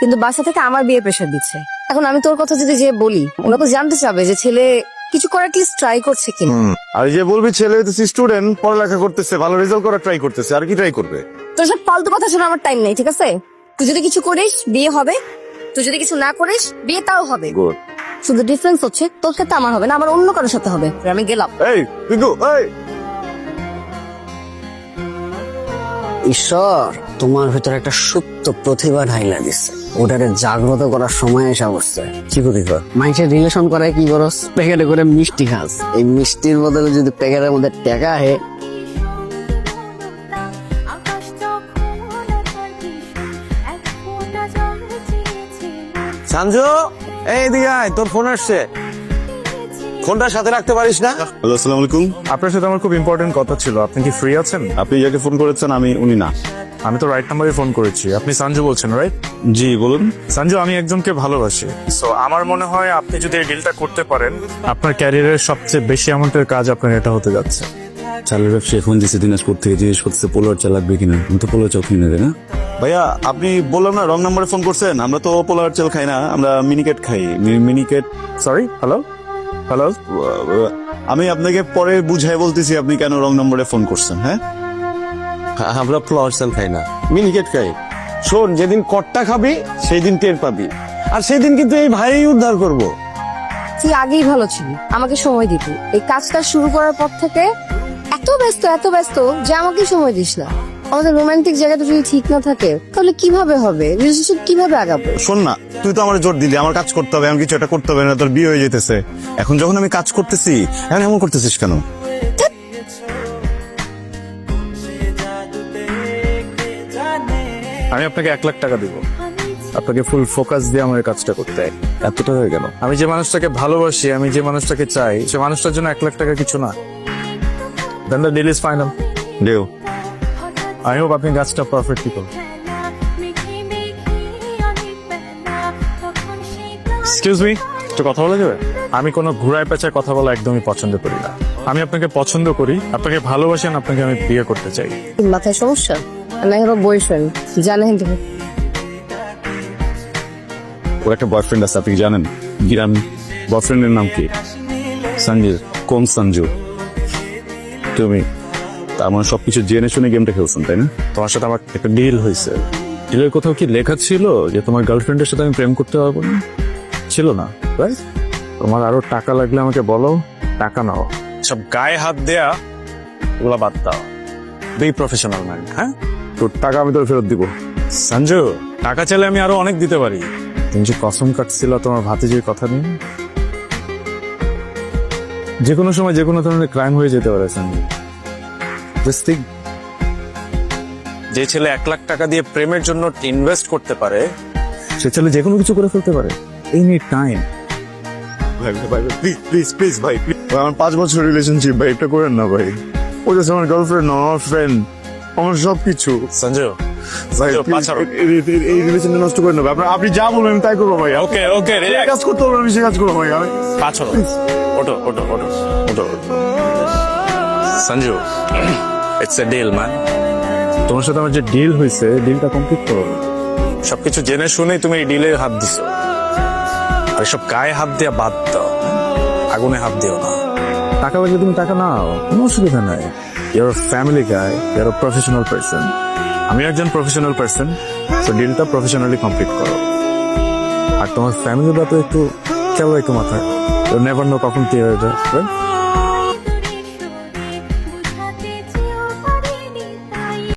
কিন্তু বাসা থেকে আমার বিয়ে প্রেশার দিচ্ছে। এখন আমি তোর কথা যদি যে বলি ওরা তো জানতে চাবে যে ছেলে কিছু করার কি ট্রাই করছে কিনা। আর যে বলবি ছেলে হইতেছে স্টুডেন্ট পড়ালেখা করতেছে ভালো রেজাল্ট করার ট্রাই করতেছে আর কি ট্রাই করবে? তোর সব ফালতু কথা শোনা আমার টাইম নেই ঠিক আছে? তুই যদি কিছু করিস বিয়ে হবে। তুই যদি কিছু না করিস বিয়ে তাও হবে। গুড শুধু ডিফারেন্স হচ্ছে তোর সাথে আমার হবে না আমার অন্য কারোর সাথে হবে। আমি গেলাম। এই পিকু এই! ঈশ্বর তোমার ভিতরে একটা সুপ্ত প্রতিভা ঢাইলা দিচ্ছে ওটারে জাগ্রত করার সময় এসে বসছে। কি প্রতিভা? মানুষের রিলেশন করে কি করস প্যাকেটে করে মিষ্টি খাস। এই মিষ্টির বদলে যদি প্যাকেটের মধ্যে টাকা হে আকাশ তখন আধার ভীষণ, এক ফোঁটা জল চেয়েছিলাম, সঞ্জু এই এদিকে তোর ফোন আসছে। ফোনটা সাথে রাখতে পারিস না? হ্যালো আসসালামু আলাইকুম। আপনার সাথে আমার খুব ইম্পর্টেন্ট কথা ছিল। আপনি কি ফ্রি আছেন? আপনি যাকে ফোন করেছেন আমি উনি না। আমি তো রাইট নাম্বারে ফোন করেছি। আপনি সঞ্জু বলছেন রাইট জি বলুন। সঞ্জু আমি একজনকে ভালোবাসি। সো আমার মনে হয় আপনি যদি এই ডিলটা করতে পারেন আপনার ক্যারিয়ারের সবচেয়ে বেশি অ্যামাউন্টের কাজ আপনার এটা হতে যাচ্ছে। চালের ব্যবসায় ফোন দিচ্ছে দিনাজপুর থেকে জিজ্ঞেস করতেছে পোলার চাল লাগবে কিনা? আমি তো পোলার চাল কিনে দেবে না? ভাইয়া আপনি বললাম না রং নাম্বারে ফোন করছেন। আমরা তো পোলার চাল খাই না আমরা মিনিকেট খাই। মিনিকেট সরি হ্যালো হ্যালো আমি আপনাকে পরে বুঝাই বলতেছি আপনি কেন রং নম্বরে ফোন করছেন হ্যাঁ? আমরা ফ্লাওয়ার সেল খাই না মিনিকেট খাই। শোন যেদিন কট্টা খাবি সেই দিন টের পাবি। আর সেই দিন কিন্তু এই ভাই উদ্ধার করব। তুই আগেই ভালো ছিলি আমাকে সময় দিতি এই কাজটা শুরু করার পর থেকে এত ব্যস্ত এত ব্যস্ত যে আমাকে সময় দিস না। আমাদের রোমান্টিক জায়গাটা যদি ঠিক না থাকে তাহলে কীভাবে হবে? রিলেশনশিপ কীভাবে আগাবে? শোন না তুই তো আমার জোর দিলি আমার কাজ করতে হবে আমি কিছু একটা করতে হবে না তোর বিয়ে হয়ে যেতেছে। এখন যখন আমি কাজ করতেছি এখন এমন করতেছিস কেন? আমি আপনাকে এক লাখ টাকা দিব। আপনাকে ফুল ফোকাস দিয়ে আমার এই কাজটা করতে। হয়। এত হয়ে গেল। আমি যে মানুষটাকে ভালোবাসি আমি যে মানুষটাকে চাই সে মানুষটার জন্য এক লাখ টাকা কিছু না। Then the deal is final দেও আই হোপ আপনি গাছটা পারফেক্টলি করবেন এক্সকিউজ মি একটু কথা বলা যাবে? আমি কোনো ঘুরায় পেঁচায় কথা বলা একদমই পছন্দ করি না। আমি আপনাকে পছন্দ করি আপনাকে ভালোবাসেন আপনাকে আমি বিয়ে করতে চাই। মাথায় সমস্যা? আমি হ্যাভ বয়ফ্রেন্ড জানেন তুমি ওর একটা বয়ফ্রেন্ড আছে আপনি জানেন? গিরাম বয়ফ্রেন্ডের নাম কি? সঞ্জু কোন সঞ্জু তুমি? তার মানে সবকিছু জেনে শুনে গেমটা খেলছেন তাই না? তোমার সাথে আমার একটা ডিল হয়েছে। ডিলের কোথাও কি লেখা ছিল যে তোমার গার্লফ্রেন্ডের সাথে আমি প্রেম করতে পারব না? ছিল না রাইট তোমার আরও টাকা লাগলে আমাকে বলো, টাকা নাও। সব গায়ে হাত দেয়া, ওগুলা বাদ দাও। বি প্রফেশনাল ম্যান হ্যাঁ? তোর টাকা আমি তোর ফেরত দিব। সঞ্জু, টাকা চাইলে আমি আরও অনেক দিতে পারি। তুমি যে কসম কাটছিল তোমার ভাতিজির কথা নিয়ে? যে কোনো সময় যে কোনো ধরনের ক্রাইম হয়ে যেতে পারে, সঞ্জু। যে ছেলে এক লাখ টাকা দিয়ে প্রেমের জন্য ইনভেস্ট করতে পারে সে ছেলে যে কোনো কিছু করে ফেলতে পারে। এনি টাইম ভাই ভাই প্লিজ প্লিজ প্লিজ ভাই ভাই, আমার পাঁচ বছর রিলেশনশিপ ভাই এটা করেন না ভাই। ও জাস্ট আমার গার্লফ্রেন্ড না আমার ফ্রেন্ড আমার সব কিছু সঞ্জু ভাই সঞ্জু, please, পাছাড়ো। এই- রিলেশনটা নষ্ট করেন না ভাই। আপনি যা বলবেন তাই করব ভাই। ওকে ওকে কাজ করতে হবে আমি সে কাজ করব ভাই আমি পাছড়ো। ওটো ওটো ওটো ওটো Sanju it's a deal man তোমার সাথে আমার যে ডিল হয়েছে ডিলটা কমপ্লিট করো সবকিছু জেনে শুনেই তুমি এই ডিলে হাত দিছো। আর সব গায়ে হাত দিয়ে বাদ দাও আগুনে হাত দিও না। টাকা লাগলে তুমি টাকা নাও কোনো অসুবিধা নাই। ইয়ার family guy your professional person আমি একজন প্রফেশনাল পার্সন তো ডিলটা প্রফেশনালি কমপ্লিট করো। আর তোমার ফ্যামিলি তো একটু খেলো একটু মাথায়। নেভার নো কখন কি হয়ে যায়?